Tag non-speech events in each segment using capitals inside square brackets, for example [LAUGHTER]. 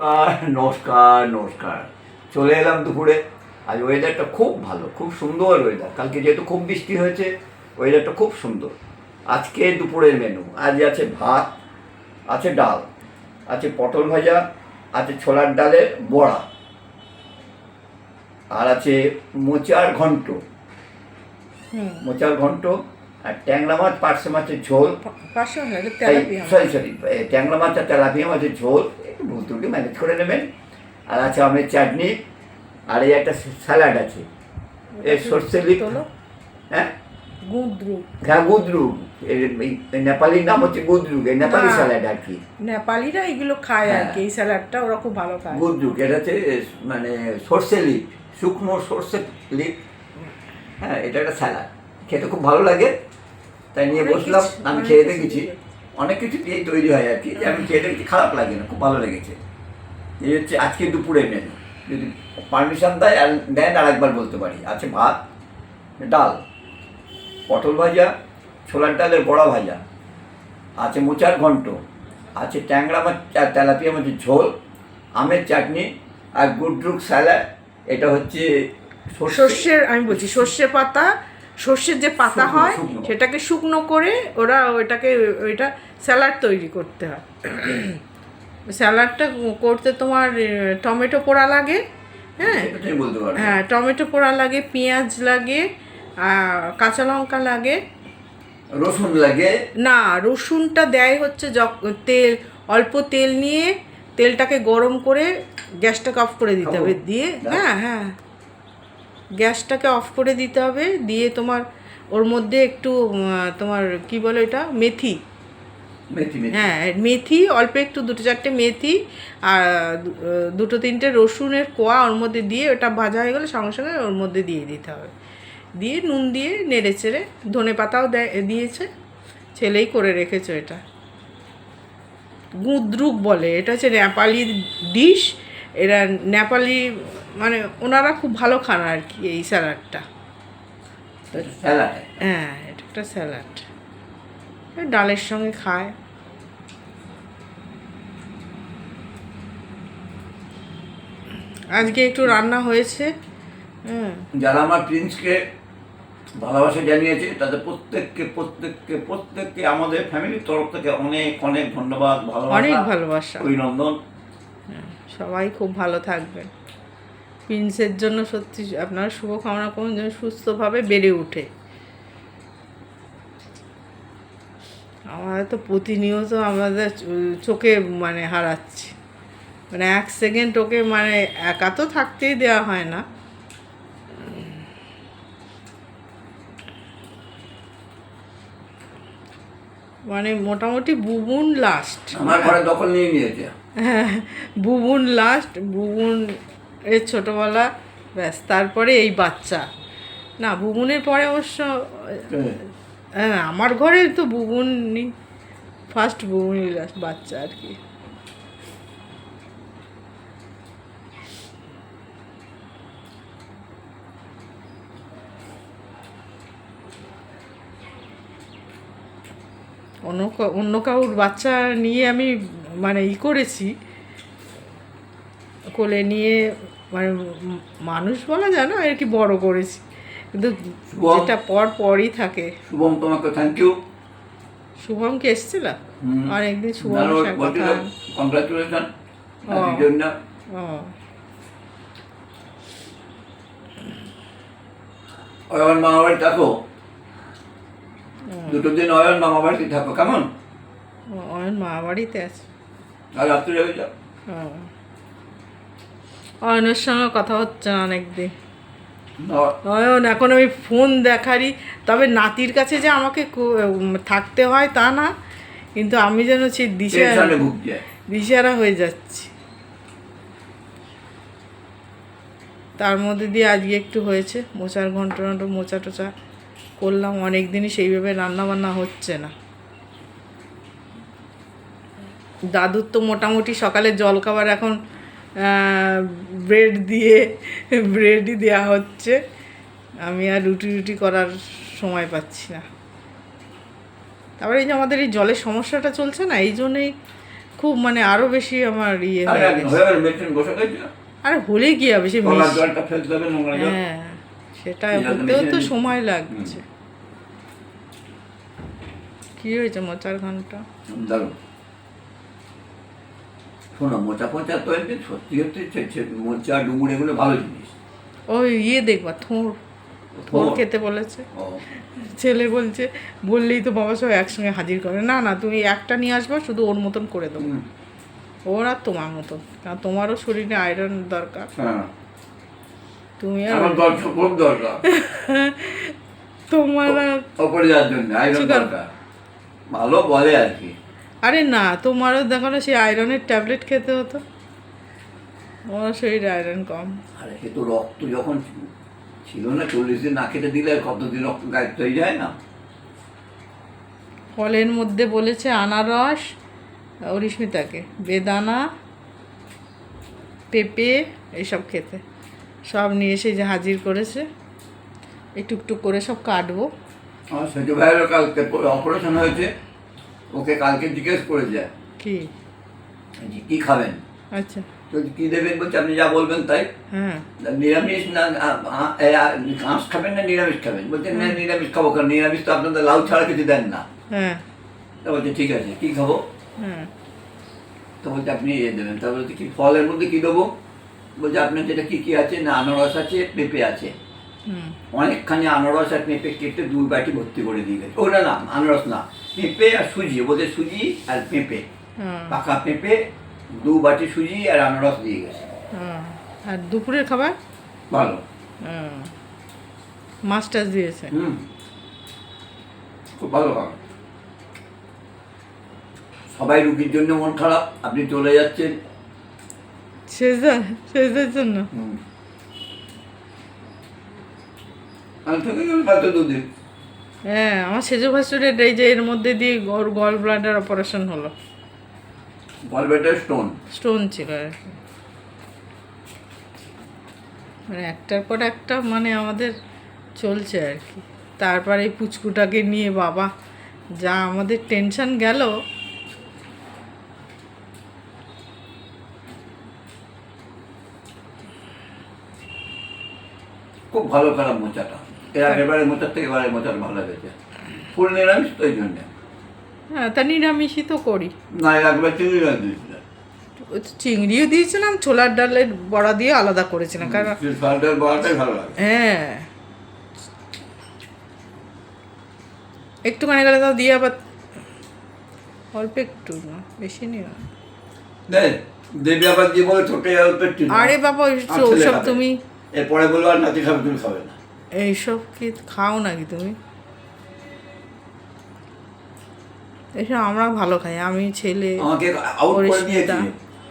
নমস্কার নমস্কার নমস্কার। চলে এলাম দুপুরে। আজ ওয়েদারটা খুব ভালো খুব সুন্দর ওয়েদার কালকে যেহেতু খুব বৃষ্টি হয়েছে ওয়েদারটা খুব সুন্দর। আজকে দুপুরের মেনু আজ আছে ভাত আছে ডাল আছে পটল ভাজা আছে ছোলার ডালের বড়া আর আছে মোচার ঘন্ট। হুম। মোচার ঘন্ট আর ট্যাংরা মাছ পার্শে মাছের ঝোল। সরি সরি ট্যাংরা মাছ আর তেলাপিয়া মাছের ঝোল। একটু ভুল ম্যানেজ করে নেবেন। আর আছে আমের চাটনি আর এই একটা স্যালাড আছে। এই সর্ষে লিপ হ্যাঁ? গুদ্রু হ্যাঁ এই নেপালির নাম হচ্ছে গুদরুগ এই নেপালি স্যালাড আর কি। নেপালিরা এগুলো খায় আর হ্যাঁ। কি এই স্যালাডটা ওরা খুব ভালো খায়। গুদরুগ এটা হচ্ছে মানে সর্ষে লিপ শুকনো সর্ষে লিপ। হ্যাঁ এটা একটা স্যালাড। খেতে খুব ভালো লাগে। তাই নিয়ে বসলাম আমি খেয়ে দেখেছি। অনেক কিছু দিয়েই তৈরি হয় আর কি। যে আমি খেয়ে দেখেছি খারাপ লাগে না খুব ভালো লেগেছে। এই হচ্ছে আজকে দুপুরে মেনু যদি পারমিশন দেয় আর দেন আর একবার বলতে পারি। আছে ভাত ডাল পটল ভাজা ছোলার ডালের বড়া ভাজা আছে মোচার ঘন্ট আছে ট্যাংরা মাছ আর তেলাপিয়া মাছের ঝোল আমের চাটনি আর গুডরুক স্যালাড এটা হচ্ছে সর্ষে। সর্ষের আমি বলছি সর্ষে পাতা সর্ষের যে পাতা হয় সেটাকে শুকনো করে ওরা ওইটাকে ওইটা স্যালাড তৈরি করতে হয়। স্যালাডটা করতে তোমার টমেটো পোড়া লাগে হ্যাঁ? হ্যাঁ টমেটো পোড়া লাগে পেঁয়াজ লাগে কাঁচা লঙ্কা লাগে। রসুন লাগে। না রসুনটা দেয় হচ্ছে তেল অল্প তেল নিয়ে তেলটাকে গরম করে গ্যাসটাকে অফ করে দিতে হবে দিয়ে হ্যাঁ হ্যাঁ। গ্যাসটাকে অফ করে দিতে হবে দিয়ে তোমার ওর মধ্যে একটু তোমার কি বলে এটা মেথি। হ্যাঁ মেথি অল্প একটু দুটো চারটে মেথি আর দুটো তিনটে রসুনের কোয়া ওর মধ্যে দিয়ে ওটা ভাজা হয়ে গেলে সঙ্গে সঙ্গে ওর মধ্যে দিয়ে দিতে হবে। দিয়ে নুন দিয়ে নেড়ে চেড়ে ধনে পাতাও দেয় দিয়েছে ছেলেই করে রেখেছে এটা। গুদ্রুক বলে এটা হচ্ছে নেপালি ডিশ এরা নেপালি মানে ওনারা খুব ভালো খান আর কি এই স্যালাডটা। স্যালাড? হ্যাঁ এটা একটা স্যালাড। ডালের সঙ্গে খায়। আজকে একটু রান্না হয়েছে। হ্যাঁ যারা আমার প্রিন্সকে ভালোবাসা জানিয়েছে তাদের প্রত্যেককে প্রত্যেককে প্রত্যেককে আমাদের ফ্যামিলির তরফ থেকে অনেক অনেক ধন্যবাদ অনেক ভালোবাসা। ভালোবাসা অভিনন্দন সবাই খুব ভালো থাকবেন। প্রিন্সের জন্য সত্যি আপনার শুভকামনা করুন যেন সুস্থভাবে বেড়ে ওঠে। আমাদের তো প্রতিনিয়ত আমাদের চোখে মানে হারাচ্ছি। মানে এক সেকেন্ড ওকে মানে একা তো থাকতেই দেওয়া হয় না। মানে মোটামুটি বুবুন লাস্ট আমার ঘরে দখল নিয়ে নিয়েছে। হ্যাঁ বুবুন লাস্ট বুবুন এর ছোটোবেলা ব্যাস তারপরে এই বাচ্চা। না বুবুনের পরে অবশ্য হ্যাঁ। আমার ঘরে তো বুবুন বুবুনই ফার্স্ট বুবুনই লাস্ট বাচ্চা আর কি। অন্য কা- অন্য কাউর বাচ্চা নিয়ে আমি মানে ই করেছি কোলে নিয়ে মানে মানুষ বলা যায় না আর কি বড় করেছি। কিন্তু। যেটা পর পরই থাকে। শুভম তোমাকে থ্যাংক ইউ শুভম কি এসছিল অনেকদিন শুভম কংগ্রাচুলেশন অয়ন মামা বাড়ি থাকো। দুটো দিন অয়ন মামা বাড়িতে থাকো কেমন? অয়ন মা বাড়িতে আছে। আর রাত্রে হয়ে যাও ও। অয়নের সঙ্গে কথা হচ্ছে না। অনেকদিন অয়ন এখন আমি ফোন দেখারি তবে নাতির কাছে যে আমাকে থাকতে হয় তা না কিন্তু আমি যেন সেই দিশা দিশারা হয়ে যাচ্ছি। তার মধ্যে দিয়ে আজকে একটু হয়েছে মোচার ঘন্ট ঘন্ট মোচা টোচা করলাম অনেক দিনই সেইভাবে রান্না বান্না হচ্ছে না। দাদুর তো মোটামুটি সকালে জলখাবার এখন ব্রেড দিয়ে ব্রেডই দেওয়া হচ্ছে। আমি আর রুটি রুটি করার সময় পাচ্ছি না। তারপরে এই যে আমাদের এই জলের সমস্যাটা চলছে না এই জন্যেই খুব মানে আরও বেশি আমার ইয়ে আরে হলে কি হবে সে হ্যাঁ সেটা হতেও তো সময় লাগছে। কি হয়েছে মোচার ঘণ্টা? শোনো মোচা পোচা তো এমনি সত্যি সত্যি মোচা ডুমুর এগুলো ভালো জিনিস। ওই ইয়ে দেখবা থোর। থোর? থোর? খেতে বলেছে। ছেলে বলছে বললেই তো বাবা সব একসঙ্গে হাজির করে। না না তুমি একটা নিয়ে আসবা শুধু ওর মতন করে দেবো। ওর আর তোমার মতন। কারণ তোমারও শরীরে আয়রন দরকার। হ্যাঁ। তুমি আর দরকার খুব দরকার। তোমার আর ওপরে যাওয়ার জন্য আইরন দরকার। ভালো বলে আর কি। আরে না তোমারও দেখো না সেই আয়রনের ট্যাবলেট খেতে হতো। তোমার শরীরে আয়রন কম। আরে সে তো রক্ত যখন ছিল না চল্লিশ দিন না খেতে দিলে কতদিন রক্ত গায়েব হয়ে যায় না? ফলের মধ্যে বলেছে আনারস অরিস্মিতাকে। বেদানা পেঁপে এইসব খেতে। সব নিয়ে এসে যে হাজির করেছে। এই টুকটুক করে সব কাটবো। আমার সেজু ভাইয়েরও কালকে অপারেশন হয়েছে। ওকে কালকে জিজ্ঞেস করে যায় কি কী খাবেন? আচ্ছা। তো কী দেবেন? বলছে আপনি যা বলবেন তাই। হ্যাঁ। নিরামিষ না ঘাস খাবেন না নিরামিষ খাবেন? বলছে না নিরামিষ খাব কারণ নিরামিষ তো আপনাদের লাউ ছাড়া কিছু দেন না। হ্যাঁ। তা বলছে ঠিক আছে কী খাব? হ্যাঁ। তো বলছে আপনি ইয়ে দেবেন। তা বলছে কি ফলের মধ্যে কী দেবো? বলছে আপনার যেটা কী কী আছে? না আনারস আছে পেঁপে আছে। অনেকখানি আনারস আর পেঁপে কেটে দুই বাটি ভর্তি করে দিয়ে গেছে। ও না না আনারস না। পেঁপে আর সুজি বলছে সুজি আর পেঁপে। পাকা পেঁপে দু বাটি সুজি আর আনারস দিয়ে গেছে। আর দুপুরের খাবার? ভালো। মাছ টাছ দিয়েছে? হুম। খুব ভালো খাবার। সবাই রুগীর জন্য মন খারাপ আপনি চলে যাচ্ছেন। সেজদার সেজদার জন্য হুম আমি থেকে গেলে মাত্র দুদিন হ্যাঁ আমার সেজো ভাসুরের এই যে এর মধ্যে দিয়ে ওর গল ব্লাডার অপারেশন হলো। গলবেটার স্টোন স্টোন ছিল। মানে একটার পর একটা মানে আমাদের চলছে আর কি। তারপর এই পুচকুটাকে নিয়ে বাবা যা আমাদের টেনশন গেল। খুব ভালো খারাপ মোচাটা। এর আগের বারে থেকে এবারে মোচার ভালো লেগেছে। ফুল নিরামিষ তো এই জন্যে। হ্যাঁ তা নিরামিষই তো করি। না এর আগের চিংড়ি মাছ দিয়েছিলেন চিংড়িও দিয়েছিলাম ছোলার ডালের বড়া দিয়ে আলাদা করেছিলাম কারণ সালটার বড়াটাই ভালো লাগে। হ্যাঁ। একটুখানি গেলে তাও দিয়ে আবার অল্প একটু না বেশি নিও দেবী আবার দিয়ে বলে ছোট অল্প একটু আরে বাবা ওই আর ছেলে ওসব খাবে। তুমি এরপরে বলব আর নাতি খাবে তুমি খাবে না। এইসব কি খাও নাকি তুমি? এসব আমরা ভালো খাই আমি ছেলে আমাকে আউট করে দিয়েছে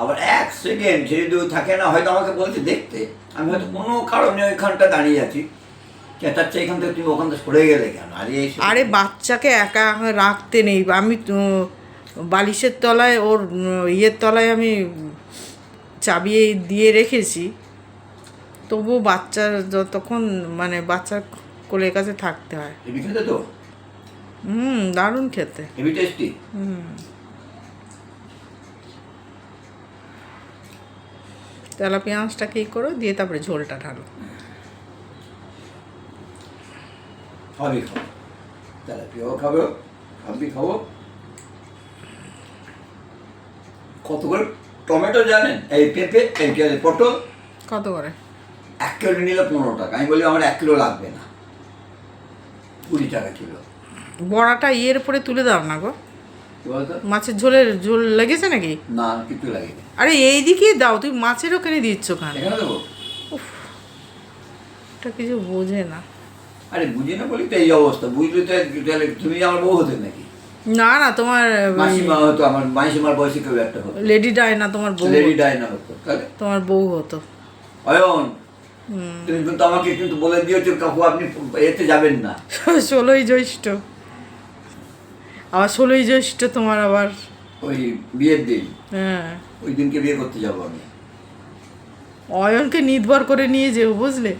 আবার এক সেকেন্ড সে যদি থাকে না হয়তো আমাকে বলছে দেখতে আমি হয়তো কোনো কারণে ওইখানটা দাঁড়িয়ে আছি। চেঁচাচ্ছে এখান থেকে তুমি ওখান থেকে সরে গেলে কেন? আরে আরে বাচ্চাকে একা রাখতে নেই। আমি বালিশের তলায় ওর ইয়ের তলায় আমি চাবি দিয়ে রেখেছি। তবু বাচ্চার যতক্ষণ মানে বাচ্চার কোলের কাছে থাকতে হয়। হুম দারুণ খেতে। হুম। তেলা পেঁয়াজটা কি করো দিয়ে তারপরে ঝোলটা ঢালো। সবই খাব। তাহলে পেয়েও খাব সবই খাব। কত করে টমেটো জানেন? এই পেঁপে এই পটল। কত করে? এক কিলো নিলে পনেরো টাকা। আমি বলি আমার এক কিলো লাগবে না। কুড়ি টাকা কিলো। বড়াটা ইয়ের উপরে তুলে দাও না গো। মাছের ঝোলের ঝোল লেগেছে নাকি? না কিছু লাগেনি। আরে এই দিকেই দাও তুমি মাছের ওখানে দিচ্ছ কেন এখানে দেবো? এটা কিছু বোঝে না। আরে বুঝি না বলি তো এই অবস্থা। বুঝলে তো তাহলে তুমি আমার বউ হতে নাকি? না না তোমার মাসিমা হতো আমার মাসিমার বয়সী কেউ একটা হতো। লেডি ডায়না তোমার বউ লেডি ডায়না হতো তাহলে? তোমার বউ হতো। অয়ন। তুমি কিন্তু আমাকে কিন্তু বলে দিয়েছ কাকু আপনি এতে যাবেন না। [LAUGHS] ষোলোই জ্যৈষ্ঠ। আবার ষোলোই জ্যৈষ্ঠ তোমার আবার ওই বিয়ের দিন। হ্যাঁ। ওই দিনকে বিয়ে করতে যাব আমি। অয়নকে নির্ভর করে নিয়ে যেও বুঝলে?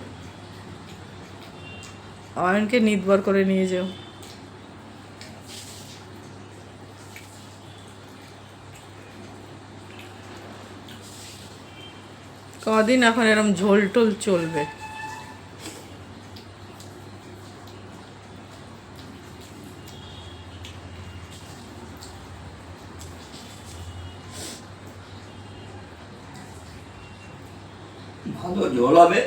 অয়নকে নির্ভর করে নিয়ে যেও। কদিন এখন এরম ঝোল টোল চলবে। ভালো ঝোল হবে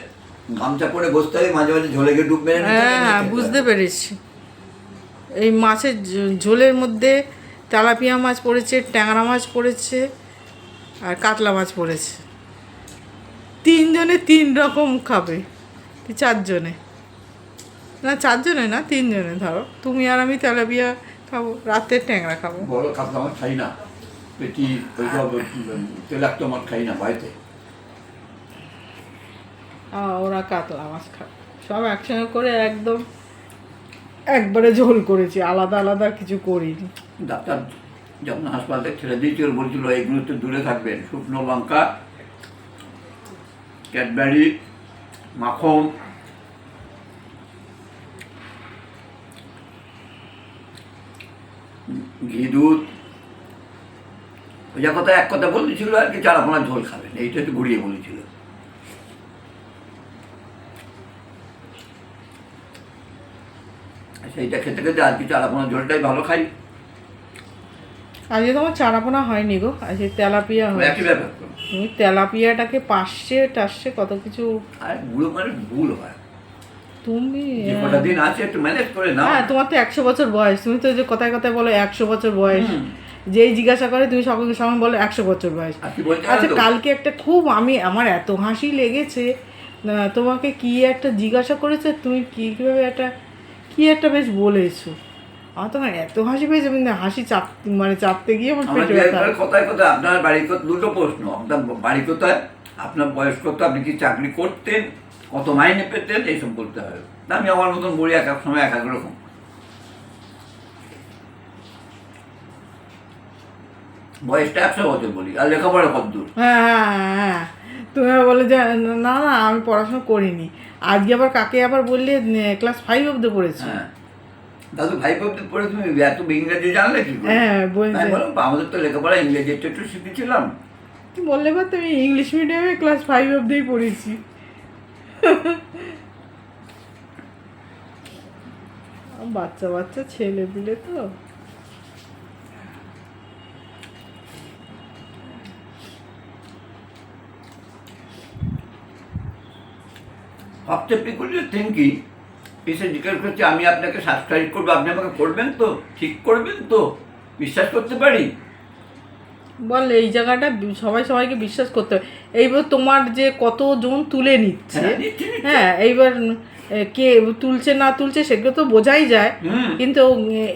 গামছা পরে বসতে হবে মাঝে মাঝে ঝোলে গিয়ে ডুব মেরে হ্যাঁ হ্যাঁ বুঝতে পেরেছি। এই মাছের ঝোলের মধ্যে তেলাপিয়া মাছ পড়েছে ট্যাংরা মাছ পড়েছে আর কাতলা মাছ পড়েছে। তিনজনে তিন রকম খাবে। চারজনে। না চারজনে না তিনজনে ধরো। তুমি আর আমি তেলাপিয়া খাব রাতে ট্যাংরা খাব। বড় কাতলা মাছ খাই না। পেটি তেলাক্ত মাছ খাই না বাড়িতে। ওরা কাতলা মাছ খাবে। সব একসঙ্গে করে একদম একবারে ঝোল করেছি। আলাদা আলাদা কিছু করিনি। ডাক্তার যখন হাসপাতালে ছেড়ে দিয়েছিল বলছিল এগুলো তো দূরে থাকবেন। শুকনো লঙ্কা ক্যাডবেরি মাখন ঘি দুধ ওই যা কথা এক কথা বলেছিল আর কি, চার আপনার ঝোল খাবেন। এইটা একটু ঘুরিয়ে বলেছিল। সেইটা খেতে খেতে আর কি চার আপনার ঝোলটাই ভালো খাই। আজকে তোমার চারাপোনা হয়নি গো আজকে তেলাপিয়া হয়েছে। তুমি তেলাপিয়াটাকে পাশে টাসছে কত কিছু আর বুড়ো মানে ভুল হয়। তুমি দিন আছে একটু ম্যানেজ করে না হ্যাঁ তোমার তো একশো বছর বয়স। তুমি তো যে কথায় কথায় বলো একশো বছর বয়স। যেই জিজ্ঞাসা করে তুমি সকলকে সঙ্গে বলো একশো বছর বয়স। আচ্ছা কালকে একটা খুব আমি আমার এত হাসি লেগেছে তোমাকে কি একটা জিজ্ঞাসা করেছে? তুমি কি কীভাবে একটা কি একটা বেশ বলেছ। আমার তোমার এত হাসি পেয়েছে আমি হাসি চাপ মানে চাপতে গিয়ে আমার পেটে ব্যথা। একবার কথায় কথায় আপনার বাড়ি দুটো প্রশ্ন। আপনার বাড়ি কোথায় আপনার বয়স কত আপনি কি চাকরি করতেন? কত মাইনে পেতেন? এইসব বলতে হবে। আমি আমার মতন বলি এক এক সময় এক এক রকম। বয়সটা একশো বছর বলি আর লেখাপড়া কত দূর? হ্যাঁ হ্যাঁ, হ্যাঁ তুমি বলে যে না না আমি পড়াশোনা করিনি। আজকে আবার কাকে আবার বললে ক্লাস ফাইভ অব্দি পড়েছি। হ্যাঁ। দাদু ভাই পড়তে পড়ে তুমি এত ইংরেজি জানলে কি হ্যাঁ বলছে বললাম আমাদের তো লেখাপড়া ইংরেজি একটু একটু শিখেছিলাম। বললে বা তুমি ইংলিশ মিডিয়ামে ক্লাস ফাইভ পড়েছি। বাচ্চা বাচ্চা ছেলে পিলে তো। সবচেয়ে পিকুলিয়ার থিঙ্কিং এসে জিজ্ঞেস করছে আমি আপনাকে সাবস্ক্রাইব করব আপনি আমাকে করবেন তো? ঠিক করবেন তো? বিশ্বাস করতে পারি? বল এই জায়গাটা সবাই সবাইকে বিশ্বাস করতে হবে। এইবার তোমার যে কতজন তুলে নিচ্ছে হ্যাঁ। হ্যাঁ এইবার কে তুলছে না তুলছে সেগুলো তো বোঝাই যায়। কিন্তু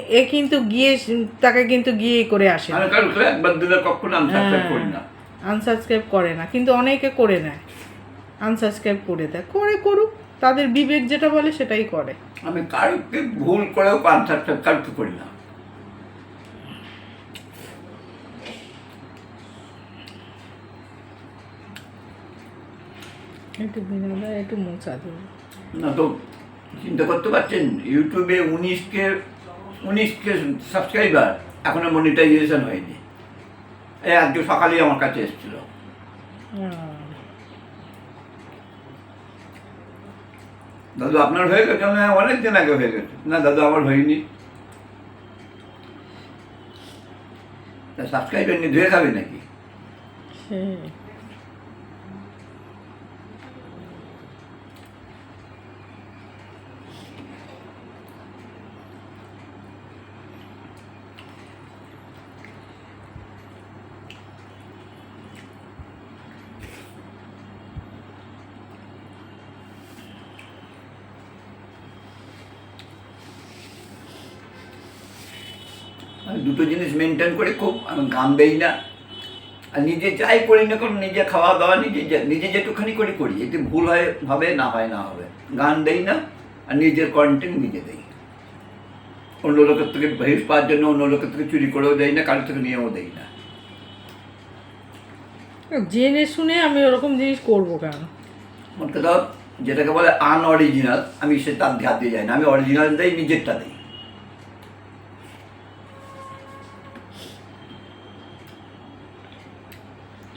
এ, কিন্তু গিয়ে তাকে কিন্তু গিয়ে করে আসে। কখনো আনসাবস্ক্রাইব করে না কিন্তু অনেকে করে নেয়। আনসাবস্ক্রাইব করে দেয়। করে করুক তাদের বিবেক যেটা বলে সেটাই করে। আমি কারোকে ভুল করেও আনসাবস্ক্রাইব কারোকে করি না। একটু বিনোদন একটু মোচা দেবে না তো চিন্তা করতে পারছেন ইউটিউবে উনিশকে উনিশকে সাবস্ক্রাইবার এখনও মনিটাইজেশন হয়নি। এই আজকে সকালেই আমার কাছে এসেছিল। দাদু, আপনার হয়ে গেছে? হ্যাঁ অনেক দিন আগে হয়ে গেছে। না, দাদু, আমার হয়নি। সাবস্ক্রাইবার নিয়ে ধুয়ে যাবে নাকি? দুটো জিনিস মেনটেন করে খুব আমি গাম দেই না। আর নিজে যাই করি না কারণ নিজে খাওয়া দাওয়া নিজে নিজে যেটুখানি করি করি। এতে ভুল হয় হবে না হয় না হবে। গান দেই না আর নিজের কন্টেন্ট নিজে দেই। অন্য লোকের থেকে ভেস পাওয়ার জন্য অন্য লোকের থেকে চুরি করেও দেই না কারোর থেকে নিয়েও দেই না। জেনে শুনে আমি ওরকম জিনিস করব কেন? কথা যেটাকে বলে আনঅরিজিনাল আমি সে তার ধার দিয়ে যাই না। আমি অরিজিনাল দেই নিজেরটা দিই।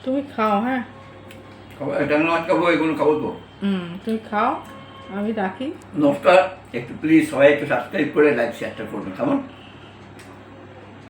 তুমি খাও হ্যাঁ? ডাঙ্গা মাছ খাব এগুলো খাব তো। হুম তুমি খাও আমি রাখি। নমস্কার একটু প্লিজ সবাই একটু সাবস্ক্রাইব করে লাইক শেয়ারটা করবেন কেমন?